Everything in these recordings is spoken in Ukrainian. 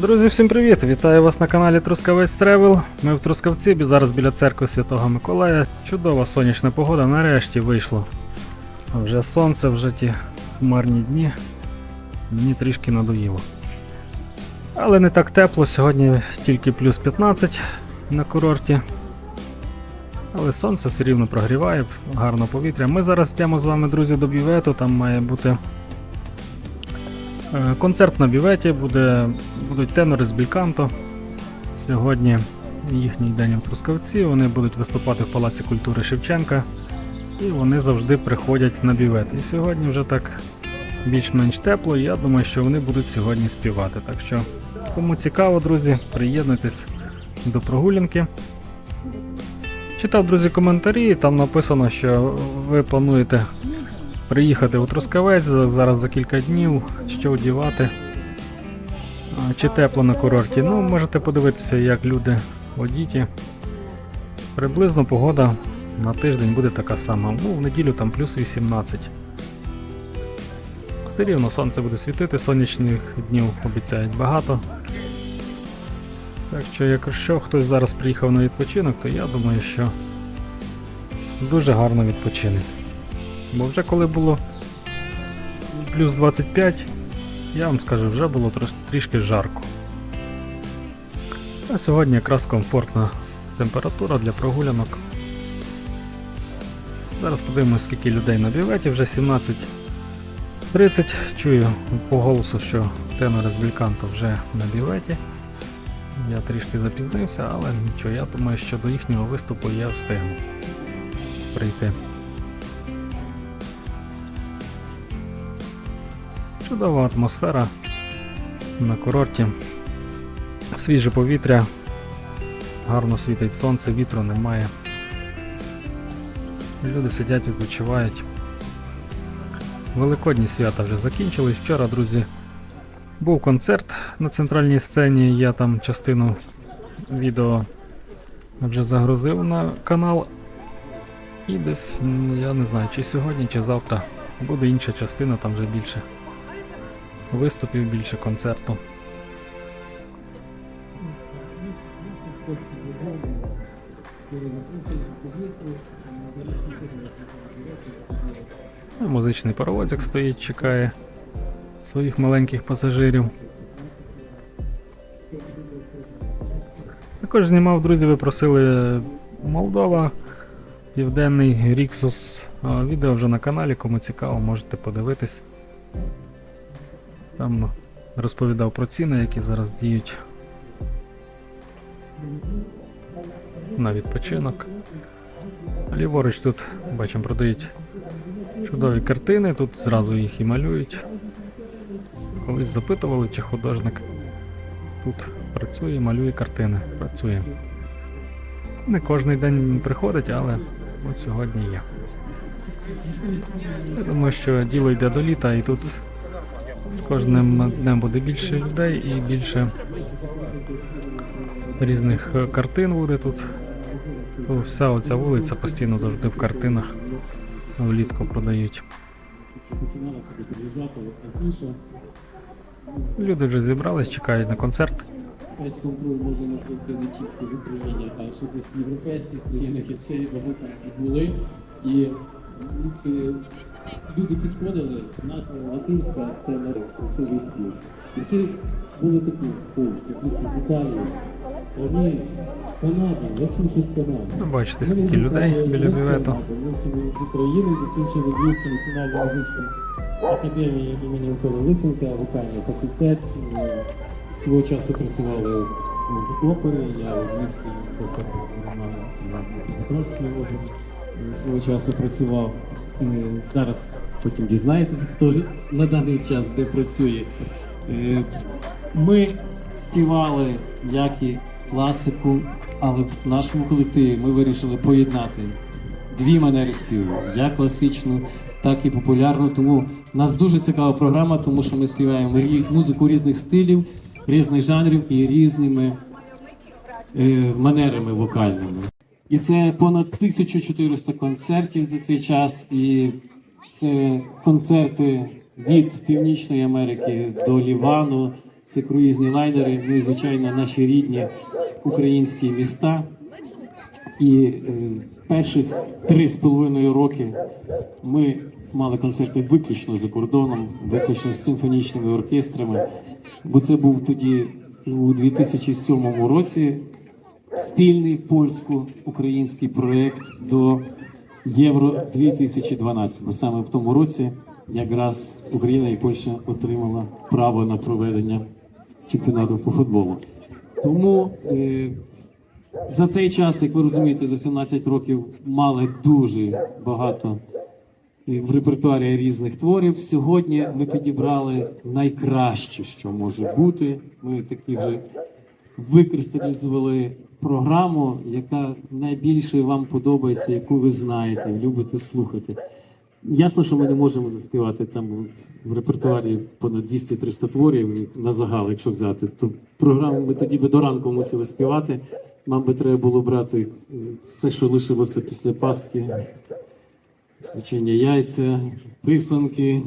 Друзі, всім привіт! Вітаю вас на каналі Трускавець Тревел. Ми в Трускавці, зараз біля церкви Святого Миколая. Чудова сонячна погода, нарешті вийшло. Вже сонце, вже ті хмарні дні. Мені трішки надоїло. Але не так тепло, сьогодні тільки плюс 15 на курорті. Але сонце все рівно прогріває, гарно повітря. Ми зараз йдемо з вами, друзі, до бювету, там має бути Концерт на бюветі буде, будуть тенори з Більканто. Сьогодні їхній день у Трускавці. Вони будуть виступати в Палаці культури Шевченка. І вони завжди приходять на бювет. І сьогодні вже так більш-менш тепло. і Я думаю, що вони будуть сьогодні співати. Так що, кому цікаво, друзі, приєднуйтесь до прогулянки. Читав, друзі, коментарі, там написано, що ви плануєте приїхати у Трускавець зараз за кілька днів, що одівати. Чи тепло на курорті. Ну, можете подивитися, як люди одіті. Приблизно погода на тиждень буде така сама. Ну, в неділю там плюс 18. Все рівно сонце буде світити, сонячних днів обіцяють багато. Так що, якщо хтось зараз приїхав на відпочинок, то я думаю, що дуже гарно відпочине. Бо вже коли було плюс 25, я вам скажу, вже було трош, трішки жарко. А сьогодні якраз комфортна температура для прогулянок. Зараз подивимось, скільки людей на бюветі, вже 17.30. Чую по голосу, що тенори з Більканто вже на бюветі. Я трішки запізнився, але нічого, я думаю, що до їхнього виступу я встигну прийти. Чудова атмосфера на курорті. Свіже повітря, гарно світить сонце, вітру немає. Люди сидять, відпочивають. Великодні свята вже закінчились. Вчора, друзі, був концерт на центральній сцені. Я там частину відео вже загрузив на канал. І десь, я не знаю, чи сьогодні, чи завтра буде інша частина, там вже більше виступів, більше концерту. Ну, Музичний паровозик стоїть, чекає своїх маленьких пасажирів. Також знімав, друзі, ви просили Молдова, Південний Ріксус. Відео вже на каналі, кому цікаво, можете подивитись. Там розповідав про ціни, які зараз діють на відпочинок. Ліворуч тут, бачимо, продають чудові картини, тут зразу їх і малюють. Колись запитували, чи художник тут працює, малює картини. Працює. Не кожен день приходить, але от сьогодні є. Я думаю, що діло йде до літа і тут з кожним днем буде більше людей і більше різних е, картин буде тут. Вся оця вулиця постійно завжди в картинах влітку продають. Люди вже зібрались, чекають на концерт. Весь контроль може накрити не тільки в Україні, а в європейських країнах і це і були. І люди, підходили, нас латинська тема красивий спів. І всі були такі хлопці, звідки з Італії. Вони з Канади, я чув, що з Канади. Ну, бачите, скільки людей біля бювету. Ми з України закінчили Львівську національну музичну академію імені Миколи Лисенка, вокальний факультет. Е, Свого часу працювали в опері, я в Романа Петровській свого часу працював. Зараз потім дізнаєтеся, хто на даний час де працює. Е, Ми співали як і класику, але в нашому колективі ми вирішили поєднати дві манери співу: як класичну, так і популярну. Тому в нас дуже цікава програма, тому що ми співаємо музику різних стилів, різних жанрів і різними е, манерами вокальними. І це понад 1400 концертів за цей час, і це концерти від Північної Америки до Лівану, це круїзні лайнери, ну звичайно наші рідні українські міста. І е, перших три з половиною роки ми мали концерти виключно за кордоном, виключно з симфонічними оркестрами. Бо це був тоді у 2007 році спільний польсько-український проєкт до Євро 2012. Бо саме в тому році якраз Україна і Польща отримала право на проведення чемпіонату по футболу. Тому е, за цей час, як ви розумієте, за 17 років мали дуже багато е, в репертуарі різних творів. Сьогодні ми підібрали найкраще, що може бути. Ми такі вже викристалізували програму, яка найбільше вам подобається, яку ви знаєте, любите слухати. Ясно, що ми не можемо заспівати там в репертуарі понад 200-300 творів на загал, якщо взяти. То програму ми тоді би до ранку мусили співати. Нам би треба було брати е, все, що лишилося після Пасхи, свячення яйця, писанки,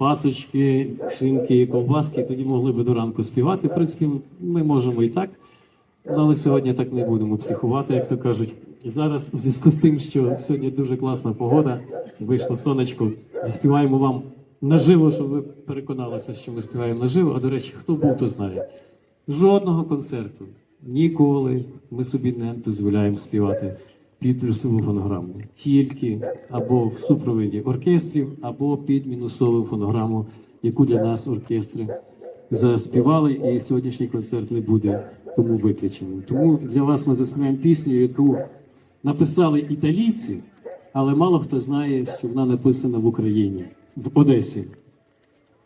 пасочки, шинки ковбаски. Тоді могли би до ранку співати. В принципі, ми можемо і так. Але сьогодні так не будемо психувати, як то кажуть. І зараз, у зв'язку з тим, що сьогодні дуже класна погода, вийшло сонечко, заспіваємо вам наживо, щоб ви переконалися, що ми співаємо наживо. А до речі, хто був, то знає. Жодного концерту ніколи ми собі не дозволяємо співати під плюсову фонограму. Тільки або в супроводі оркестрів, або під мінусову фонограму, яку для нас оркестри заспівали, і сьогоднішній концерт не буде тому виключеним. Тому для вас ми заспіваємо пісню, яку написали італійці, але мало хто знає, що вона написана в Україні, в Одесі.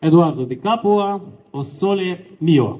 Едуардо Ді Капуа «О солі міо».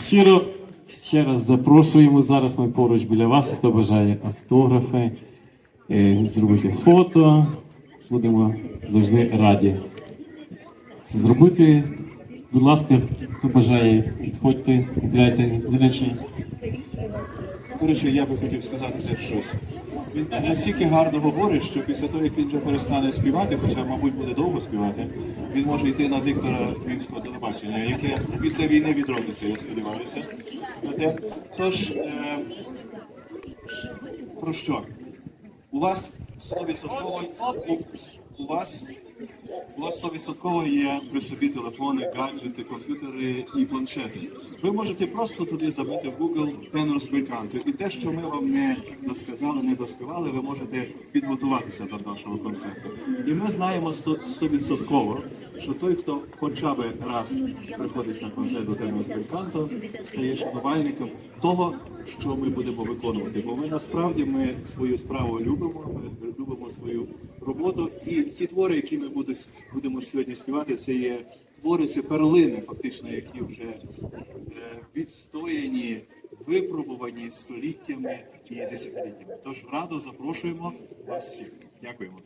Щиро. Ще раз запрошуємо. Зараз ми поруч біля вас. Хто бажає автографи, е, зробити фото. Будемо завжди раді це зробити. Будь ласка, хто бажає, підходьте, купляйте. Речі, До речі, я би хотів сказати теж щось. Він настільки гарно говорить, що після того, як він вже перестане співати, хоча, мабуть, буде довго співати, він може йти на диктора львівського телебачення, яке після війни відродиться, я сподіваюся. Тож, е, про що? У вас 100% у, у вас у вас 100% є при собі телефони, гаджети, комп'ютери і планшети. Ви можете просто туди забити в Google тенор спільканти. І те, що ми вам не досказали, не доспівали, ви можете підготуватися до нашого концерту. І ми знаємо 100%, 100% що той, хто хоча б раз приходить на концерт до тенор спільканто, стає шанувальником того, що ми будемо виконувати. Бо ми насправді ми свою справу любимо, ми любимо свою роботу. І ті твори, які ми будемо сьогодні співати, це є твори, це перлини, фактично, які вже е, відстояні, випробувані століттями і десятиліттями. Тож радо запрошуємо вас всіх. Дякуємо.